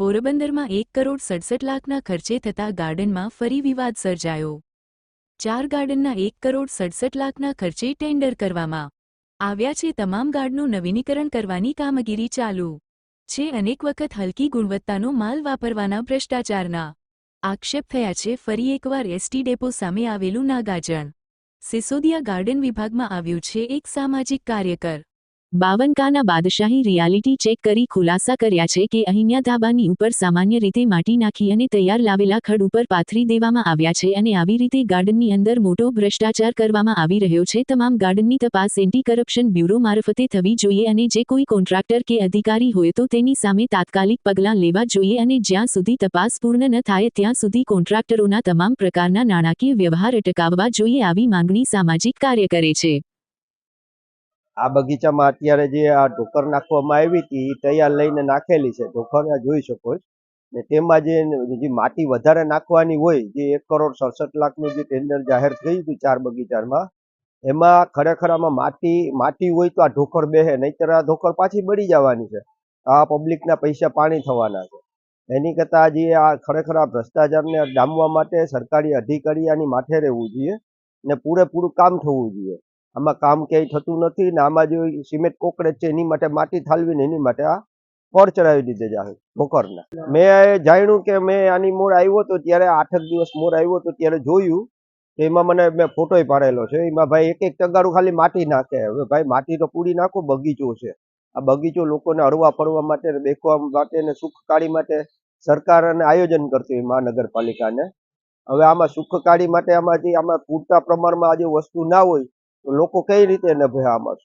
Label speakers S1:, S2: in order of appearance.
S1: પોરબંદરમાં એક કરોડ સડસઠ લાખના ખર્ચે થતા ગાર્ડનમાં ફરી વિવાદ સર્જાયો. ચાર ગાર્ડનના એક કરોડ સડસઠ લાખના ખર્ચે ટેન્ડર કરવામાં આવ્યા છે. તમામ ગાર્ડનું નવીનીકરણ કરવાની કામગીરી ચાલુ છે. અનેક વખત હલકી ગુણવત્તાનો માલ વાપરવાના ભ્રષ્ટાચારના આક્ષેપ થયા છે. ફરી એકવાર એસટી ડેપો સામે આવેલું નાગાજણ સિસોદિયા ગાર્ડન વિભાગમાં આવ્યું છે. એક સામાજિક કાર્યકર બાવનકાના બાદશાહી રિયાલિટી ચેક કરી ખુલાસા કર્યા છે કે અહીંયા ધાબાની ઉપર સામાન્ય રીતે માટી નાખી અને તૈયાર લાવેલા ખડ ઉપર પાથરી દેવામાં આવ્યા છે અને આવી રીતે ગાર્ડનની અંદર મોટો ભ્રષ્ટાચાર કરવામાં આવી રહ્યો છે. તમામ ગાર્ડનની તપાસ એન્ટી કરપ્શન બ્યુરો મારફતે થવી જોઈએ અને જે કોઈ કોન્ટ્રાક્ટર કે અધિકારી હોય તો તેની સામે તાત્કાલિક પગલાં લેવા જોઈએ અને જ્યાં સુધી તપાસ પૂર્ણ ન થાય ત્યાં સુધી કોન્ટ્રાક્ટરોના તમામ પ્રકારના નાણાકીય વ્યવહાર અટકાવવા જોઈએ, આવી માંગણી સામાજિક કાર્ય કરે છે.
S2: આ બગીચામાં અત્યારે જે આ ઢોકર નાખવામાં આવી હતી એ તૈયાર લઈને નાખેલી છે. ઢોકર જોઈ શકો ને તેમાં જે જે માટી વધારે નાખવાની હોય, જે એક કરોડ સડસઠ લાખનું જે ટેન્ડર જાહેર થયું હતું ચાર બગીચામાં, એમાં ખરેખર આમાં માટી માટી હોય તો આ ઢોકર બેહે, નહીતર આ ઢોકર પાછી બળી જવાની છે. આ પબ્લિકના પૈસા પાણી થવાના છે. એની કરતાં જે આ ખરેખર આ ભ્રષ્ટાચારને ડામવા માટે સરકારી અધિકારી આની માથે રહેવું જોઈએ ને પૂરેપૂરું કામ થવું જોઈએ. આમાં કામ ક્યાંય થતું નથી ને આમાં જે સિમેન્ટ કોકરેજ છે એની માટે માટી થાલવીને એની માટે આ પર ચડાવી દીધે જાહેર ઢોકરના મેં જાણ્યું કે મેં આની મોર આવ્યો તો ત્યારે આઠક દિવસ મોર આવ્યો તો ત્યારે જોયું તો એમાં મને મેં ફોટોય પાડેલો છે. એમાં ભાઈ એક એક ટગારું ખાલી માટી નાખે. હવે ભાઈ માટી તો પૂરી નાખો, બગીચો છે. આ બગીચો લોકોને હરવા ફરવા માટે બેકવા માટે ને સુખકાળી માટે સરકાર અને આયોજન કરતી હોય મહાનગરપાલિકાને. હવે આમાં સુખકાળી માટે આમાં જે આમાં પૂરતા પ્રમાણમાં આ જે વસ્તુ ના હોય તો લોકો કઈ રીતે નભે આમાં